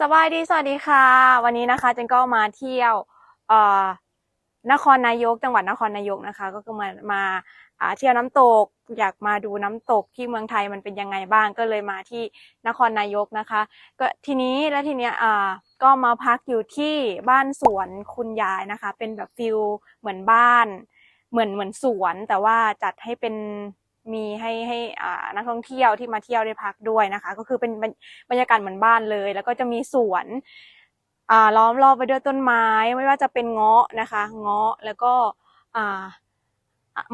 สบายดี สวัสดีค่ะ วันนี้นะคะเจนก็มาเที่ยวเอ่อนครนายก จังหวัดนครนายกนะคะ ก็คือมามาเที่ยวน้ำตก อยากมาดูน้ำตกที่เมืองไทยมันเป็นยังไงบ้าง ก็เลยมาที่นครนายกนะคะ ก็ทีนี้แล้วทีเนี้ยอ่าก็มาพักอยู่ที่บ้านสวนคุณยายนะคะ เป็นแบบฟิลเหมือนบ้าน เหมือนเหมือนสวน แต่ว่าจัดให้เป็น มีให้ให้นักท่องเที่ยวที่มาเที่ยวได้พักด้วยนะคะ ก็คือเป็นบรรยากาศเหมือนบ้านเลย แล้วก็จะมีสวนล้อมรอบไปด้วยต้นไม้ไม่ว่าจะเป็นเงาะนะคะ เงาะแล้วก็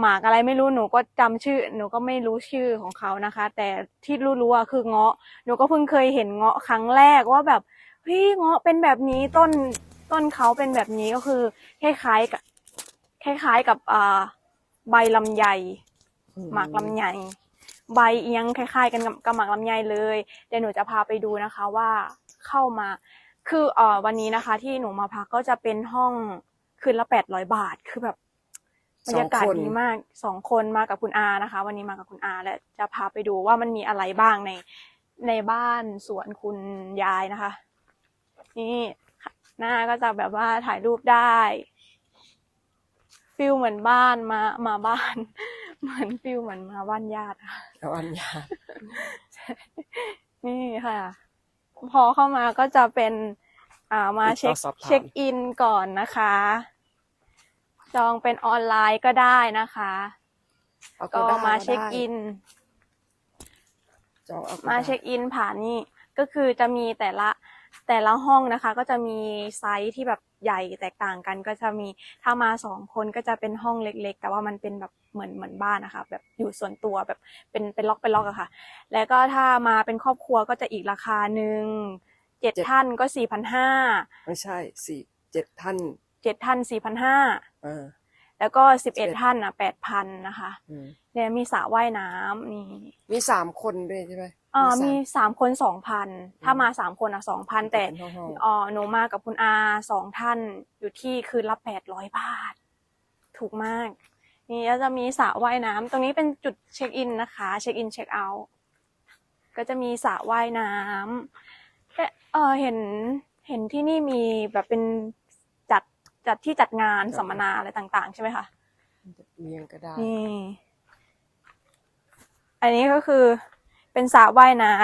หมากอะไรไม่รู้หนูก็จำชื่อ หนูก็ไม่รู้ชื่อของเขานะคะ แต่ที่รู้ๆคือเงาะหนูก็เพิ่งเคยเห็นเงาะครั้งแรกว่าแบบเฮ้ยเงาะเป็นแบบนี้ต้นต้นเขาเป็นแบบนี้ก็คือคล้ายๆกับคล้ายๆกับใบลำไย หมากลำไยใบเอียงคล้าย ๆ กันกับกับหมากลำไยเลยเดี๋ยวหนูจะพาไปดูนะคะว่าเข้ามา คือเอ่อวันนี้นะคะ ที่หนูมาพักก็จะเป็นห้องคืนละแปดร้อยบาทคือแบบบรรยากาศดีมากสองคนมากับคุณอานะคะ วันนี้มากับคุณอาและจะพาไปดูว่ามันมีอะไรบ้างในในบ้านสวนคุณยายนะคะ นี่หน้าก็จะแบบว่าถ่ายรูปได้ฟิลเหมือนบ้านมามาบ้าน เหมือนฟิลเหมือนมาบ้านญาติค่ะแล้วอันยานี่ค่ะ พอเข้ามาก็จะเป็น อ่ามาเช็คติดต่อสอบถามเช็คอินก่อนนะคะ จองเป็นออนไลน์ก็ได้นะคะ เอาก็ได้มาเช็คอิน จองเอาก็มาได้เช็คอินผ่านนี่ก็คือจะมีแต่ละแต่ละห้องนะคะ ก็จะมีไซส์ที่แบบ ใหญ่แตกต่างกันก็จะมีถ้ามาสองคนก็จะเป็นห้องเล็ก ๆ แต่ว่ามันเป็นแบบเหมือนเหมือนบ้านนะคะ แบบอยู่ส่วนตัวแบบเป็นเป็นล็อกเป็นล็อกอะค่ะ แล้วก็ถ้ามาเป็นครอบครัวก็จะอีกราคาหนึ่งเจ็ดท่านก็สี่พันห้าไม่ใช่สี่เจ็ดท่านเจ็ดท่านสี่พันห้าเออแล้วก็สิบเอ็ด11ท่านอะแปดพันนะคะอืมเนี่ยมีสระว่ายน้ำนี่มีสามคนด้วยใช่ไหม อ่ามีสสามคนสองพันถ้ามาสามคนอะสองพันแต่เป็นห้องๆอ๋อหนูมากับคุณอาสองท่านอยู่ที่คืนละแปดร้อยบาท ถูกมาก นี่ก็จะมีสระว่ายน้ำตรงนี้เป็นจุดเช็คอินนะคะ เช็คอินเช็คเอาท์ก็จะมีสระว่ายน้ำแต่เออเห็นเห็นที่นี่มีแบบเป็นจัดจัดที่จัดงานสัมมนาอะไรต่าง ๆ ใช่ไหมคะเลี้ยงก็ได้นี่อันนี้ก็คือ เป็นสระว่ายน้ำ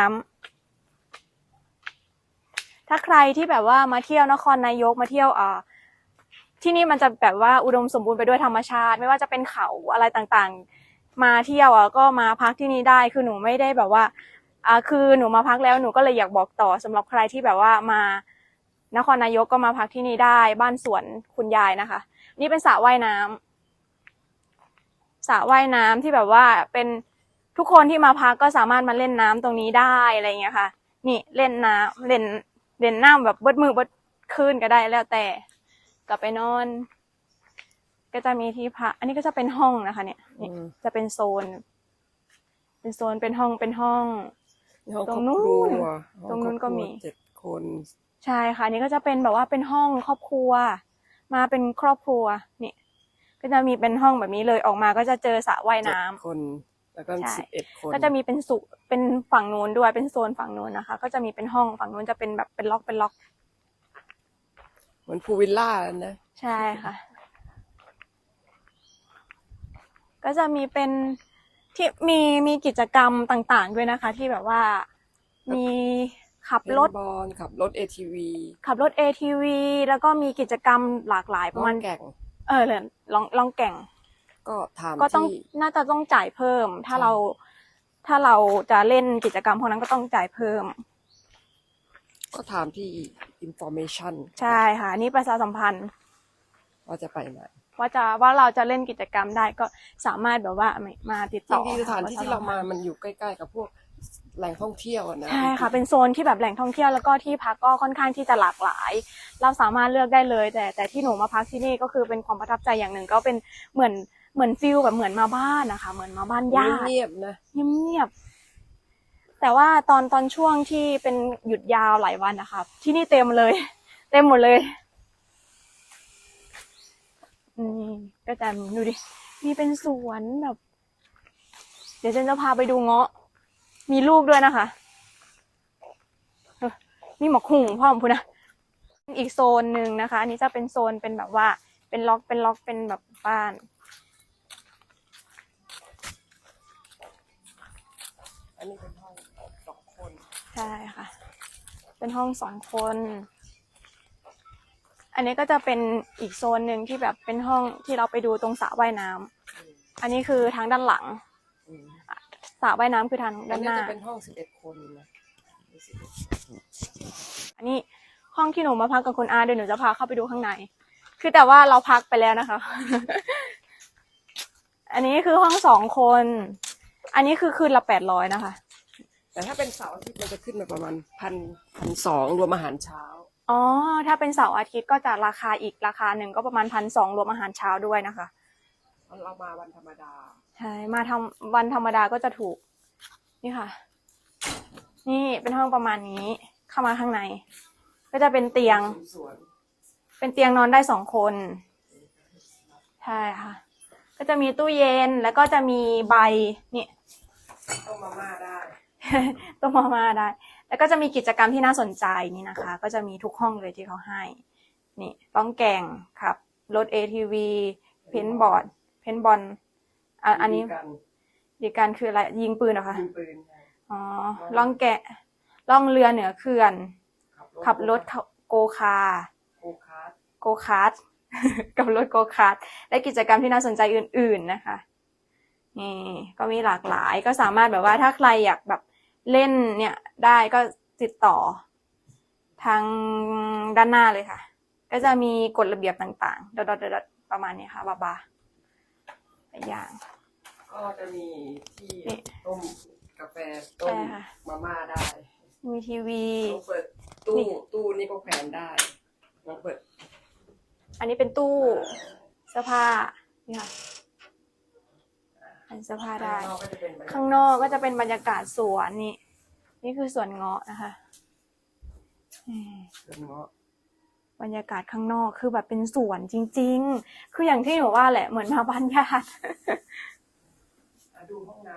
ถ้าใครที่แบบว่ามาเที่ยวนครนายกมาเที่ยวอ่าที่นี่มันจะแบบว่าอุดมสมบูรณ์ไปด้วยธรรมชาติ ไม่ว่าจะเป็นเขาอะไรต่างๆ มาเที่ยวอะก็มาพักที่นี่ได้คือหนูไม่ได้แบบว่าอ่าคือหนูมาพักแล้วหนูก็เลยอยากบอกต่อสำหรับใครที่แบบว่ามานครนายกก็มาพักที่นี่ได้ บ้านสวนคุณยายนะคะ นี่เป็นสระว่ายน้ำสระว่ายน้ำที่แบบว่าเป็น ทุกคนที่มาพักก็สามารถมาเล่นน้ำตรงนี้ได้อะไรอย่างเงี้ยค่ะ นี่เล่นน้ำเล่นเล่นน้ำแบบเบิดมือเบิดคืนก็ได้แล้วแต่ กลับไปนอน ก็จะมีที่พักอันนี้ก็จะเป็นห้องนะคะ เนี่ยนี่จะเป็นโซน เป็นโซนเป็นห้องเป็นห้อง ตรงนู้นตรงนู้นก็มีเจ็ดคนใช่ค่ะนี่ก็จะเป็นแบบว่าเป็นห้องครอบครัว มาเป็นครอบครัวนี่ก็จะมีเป็นห้องแบบนี้เลยออกมาก็จะเจอสระว่ายน้ำเจ็ดคน แล้วก็ใช่สิบเอ็ดคนก็จะมีเป็นสุเป็นฝั่งนู้นด้วยเป็นโซนฝั่งนู้นนะคะ ก็จะมีเป็นห้องฝั่งนู้นจะเป็นแบบเป็นล็อกเป็นล็อก เหมือนพูลวิลล่านะใช่ค่ะ ก็จะมีเป็นที่มีมีกิจกรรมต่างๆด้วยนะคะ ที่แบบว่ามีขับเล่นรถบอลขับรถ ATV ขับรถ ATV แล้วก็มีกิจกรรมหลากหลายประมาณล่องแก่ง เออเลยลองลองแก่ง ก็ถามก็ต้องที่น่าจะต้องจ่ายเพิ่ม ถ้าใช่เรา ถ้าเราจะเล่นกิจกรรมพวกนั้นก็ต้องจ่ายเพิ่ม ก็ถามที่ information ใช่ค่ะอันนี่ประชาสัมพันธ์ ว่าจะไปไหนว่าจะว่าเราจะเล่นกิจกรรมได้ก็สามารถแบบว่ามามาติดจต่อริงๆสถานที่ที่เรามาประชสัพันธ์มันอยู่ใกล้ ๆ กับพวกแหล่งท่องเที่ยวอะนะใช่ค่ะ เป็นโซนที่แบบแหล่งท่องเที่ยวแล้วก็ที่พักก็ค่อนข้างที่จะหลากหลาย เราสามารถเลือกได้เลย แต่แต่ที่หนูมาพักที่นี่ก็คือเป็นความประทับใจอย่างหนึ่งก็เป็นเหมือน เหมือนฟิลแบบเหมือนมาบ้านนะคะ เหมือนมาบ้านญาติเงียบๆนะเงียบๆแต่ว่าตอนตอนช่วงที่เป็นหยุดยาวหลายวันนะคะที่นี่เต็มเลย เต็มหมดเลยอืมก็จะดูดิมีเป็นสวนแบบ เดี๋ยวเจนจะพาไปดูเงาะ มีลูกด้วยนะคะเออมีหมอกหุงพ่อมพูนะอีกโซนหนึ่งนะคะ อันนี้จะเป็นโซนเป็นแบบว่า เป็นล็อกเป็นล็อกเป็นแบบบ้านอันนี้เป็นห้องสองคน ใช่ค่ะ เป็นห้องสองคน อันนี้ก็จะเป็นอีกโซนหนึ่งที่แบบเป็นห้องที่เราไปดูตรงสระว่ายน้ำอันนี้คือทางด้านหลังสระว่ายน้ำคือทางด้านนนี้หน้าจะเป็นห้องสิบเอ็ดคนนะอันนี้ห้องที่หนูมาพักกับคุณอาเดี๋ยวหนูจะพาเข้าไปดูข้างใน คือแต่ว่าเราพักไปแล้วนะคะ อันนี้คือห้องสองคน อันนี้คือคืนละแปดร้อยนะคะ แต่ถ้าเป็นเสาร์อาทิตย์มันจะขึ้นมาประมาณพันพันสองรวมอาหารเช้า อ๋อ ถ้าเป็นเสาร์อาทิตย์ก็จะราคาอีกราคาหนึ่งก็ประมาณพันสองรวมอาหารเช้าด้วยนะคะเรามาวันธรรมดาใช่มาทำวันธรรมดาก็จะถูก นี่ค่ะ นี่เป็นห้องประมาณนี้เข้ามาข้างใน ก็จะเป็นเตียงสวนเป็นเตียงนอนได้สองคนใช่ค่ะ ก็จะมีตู้เย็นแล้วก็จะมีใบนี่ต้มมาม่าได้ ต้มมาม่าได้ แล้วก็จะมีกิจกรรมที่น่าสนใจนี่นะคะ ก็จะมีทุกห้องเลยที่เขาให้ นี่ต้องแกงครับ รถ ATV เพนบอร์ด เพนบอลอะอันนี้มีกันดีการคืออะไร ยิงปืนเหรอคะยิงปืนไงอ๋อล่องแกะล่องเรือเหนือเขื่อน ขับรถโกคาร์โกคาร์ทโกคาร์ทกับรถโกคาร์ทและกิจกรรมที่น่าสนใจอื่น ๆนะคะนี่ก็มีหลากหลายก็สามารถแบบว่าถ้าใครอยากแบบ เล่นเนี่ยได้ก็ติดต่อทางด้านหน้าเลยค่ะ ก็จะมีกฎระเบียบต่างๆดดดดๆประมาณนี้ค่ะบาบาหลายอย่าง ก็จะมีที่นี่ต้มกาแฟต้มใช่ค่ะมาม่าได้ มีทีวีลองเปิดตู้นี่ตู้นี่ก็แขวนได้ลองเปิด อันนี้เป็นตู้เสื้อผ้านี่ค่ะ อันเสื้อผ้าได้ข้างนอกก็จะเป็นบรรยากาศข้างนอกก็จะเป็นบรรยากาศสวนนี่ นี่คือสวนเงาะนะคะอืมเป็นเงาะบรรยากาศข้างนอกคือแบบเป็นสวนจริง ๆ คืออย่างที่หนูว่าแหละเหมือนมาบ้านญาติอะดูห้องน้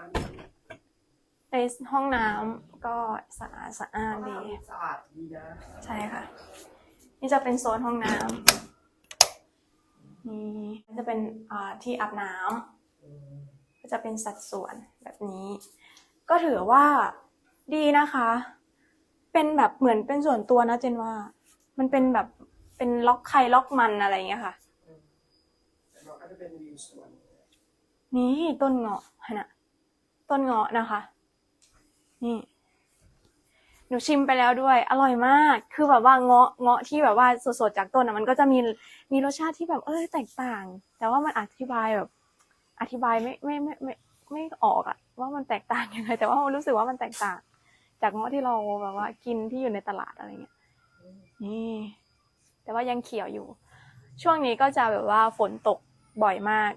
ในห้องน้ำก็สะอาดสะอาดำดีสะอาดดีนะใช่ค่ะ นี่จะเป็นโซนห้องน้ำนี่จะเป็นอ่าที่อาบน้ำ ก็จะเป็นสัดส่วนแบบนี้ ก็ถือว่าดีนะคะ เป็นแบบเหมือนเป็นส่วนตัวนะเจนว่า มันเป็นแบบเป็นล็อกใครล็อกมันอะไรอย่างเงี้ยค่ะแต่เราก็จะเป็นวิวสวนนี่ต้นเงาะฮะนะต้นเงาะนะคะ นี่หนูชิมไปแล้วด้วย อร่อยมาก คือแบบว่าเงาะเงาะที่แบบว่าสดๆจากต้นอะมันก็จะมีมีรสชาติที่แบบเออแตกต่าง แต่ว่ามันอธิบายแบบ อธิบายไม่ไม่ไม่ไม่ไม่ไม่ออกอะว่ามันแตกต่างยังไงแต่ว่ารู้สึกว่ามันแตกต่าง จากเงาะที่เราแบบว่า กินที่อยู่ในตลาดอะไรเงี้ยนี่แต่ว่ายังเขียวอยู่ ช่วงนี้ก็จะแบบว่าฝนตกบ่อยมาก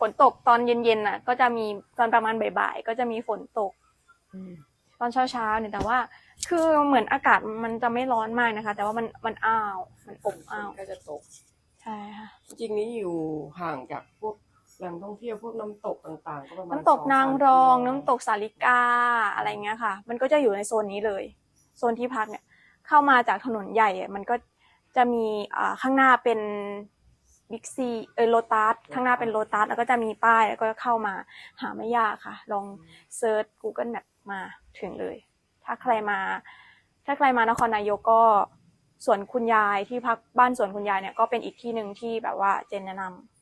ฝนตกตอนเย็นๆน่ะ ก็จะมีตอนประมาณบ่ายๆก็จะมีฝนตกตอนเช้าๆเนี่ยแต่ว่า คือเหมือนอากาศมันจะไม่ร้อนมากนะคะ แต่ว่ามันมันอ้าว มันอบอ้าวก็จะตก ใช่ค่ะจริงๆนี้อยู่ห่างจากพวก แหล่งท่องเที่ยวพวกน้ำตกต่างๆก็ประมาณน้ำตกสนางสมรองกิโลน้ำตกสาลิกาอะไรเงี้ยค่ะ มันก็จะอยู่ในโซนนี้เลย โซนที่พักเนี่ยเข้ามาจากถนนใหญ่อะมันก็จะมีอ่าข้างหน้าเป็นบิ๊กซีเออโลตัสข้างหน้าเป็นโลตัสแล้วก็จะมีป้ายแล้วก็เข้ามาหาไม่ยากค่ะ ลองเซิร์ช Google Map มาถึงเลย ถ้าใครมา ถ้าใครมานครนายกก็สวนคุณยายที่พักบ้านสวนคุณยายเนี่ยก็เป็นอีกที่หนึ่งที่แบบว่าเจนแนะนำ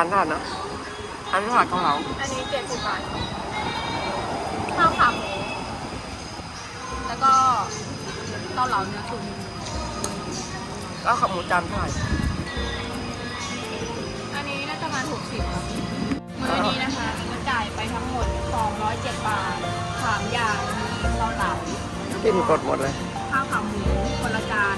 านเท่าไหร่นะอันเท่าไหร่เกาเหลาอันนี้เจ็ดสิบบาทข้าวขาหมูแล้วก็เกาเหลาเนื้อตุ๋นแล้วขับหมูจานเท่าไหร่อันนี้น่าจะมาถูก60ครับมื้อนี้นะคะก็จ่ายไปทั้งหมด207บาทสามอย่างมีเกาเหลา กินกดหมดเลย ข้าวขาหมูคนละจาน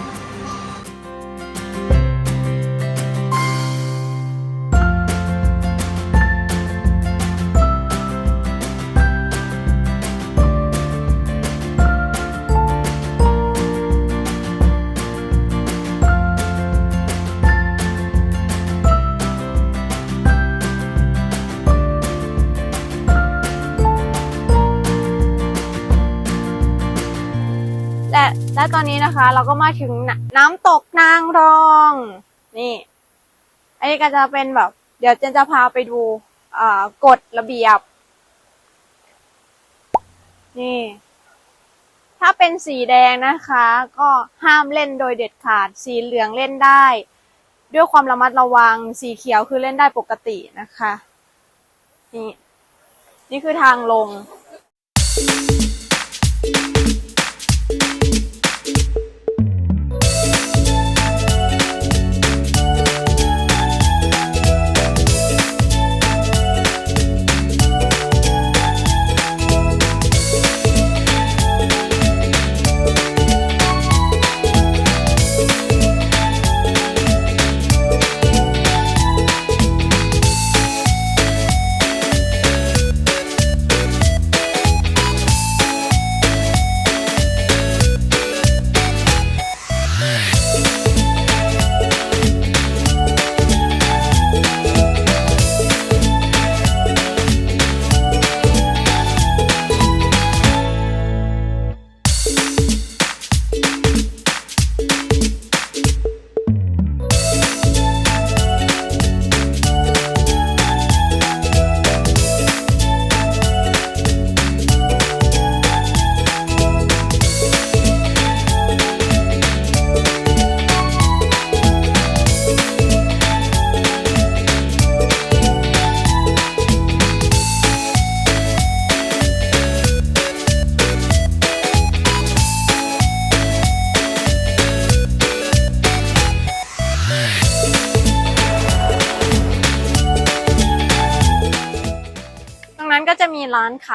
ตอนนี้นะคะ เราก็มาถึงน้ำตกนางรอง นี่อันนี้ก็จะเป็นแบบ เดี๋ยวเจนจะพาไปดูกฎระเบียบ นี่ ถ้าเป็นสีแดงนะคะ ก็ห้ามเล่นโดยเด็ดขาด สีเหลืองเล่นได้ ด้วยความระมัดระวัง สีเขียวคือเล่นได้ปกตินะคะ นี่ นี่คือทางลง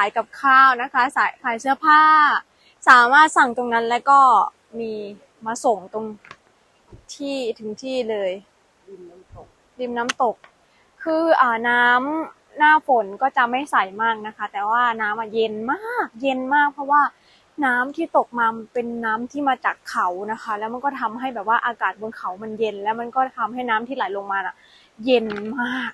านขายกับข้าวนะคะ สายขายเสื้อผ้า สามารถสั่งตรงนั้นแล้วก็มีมาส่งตรงที่ถึงที่เลยริมน้ำตกคืออ่าน้ำหน้าฝนก็จะไม่ใสมากนะคะ แต่ว่าน้ำอะเย็นมากเย็นมากเพราะว่าน้ำที่ตกมาเป็นน้ำที่มาจากเขานะคะ แล้วมันก็ทำให้แบบว่าอากาศบนเขามันเย็น แล้วมันก็ทำให้น้ำที่ไหลลงมาน่ะ เย็นมาก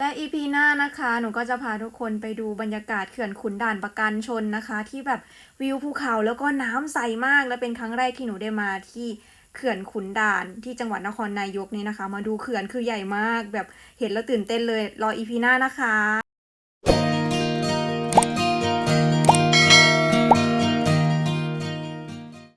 และอีพีหน้านะคะ หนูก็จะพาทุกคนไปดูบรรยากาศเขื่อนขุนด่านประกันชนนะคะ ที่แบบวิวภูเขาแล้วก็น้ำใสมากและเป็นครั้งแรกที่หนูได้มาที่เขื่อนขุนด่านที่จังหวัดนครนายกนี่นะคะ มาดูเขื่อนคือใหญ่มาก แบบเห็นแล้วตื่นเต้นเลยรออีพีหน้านะคะ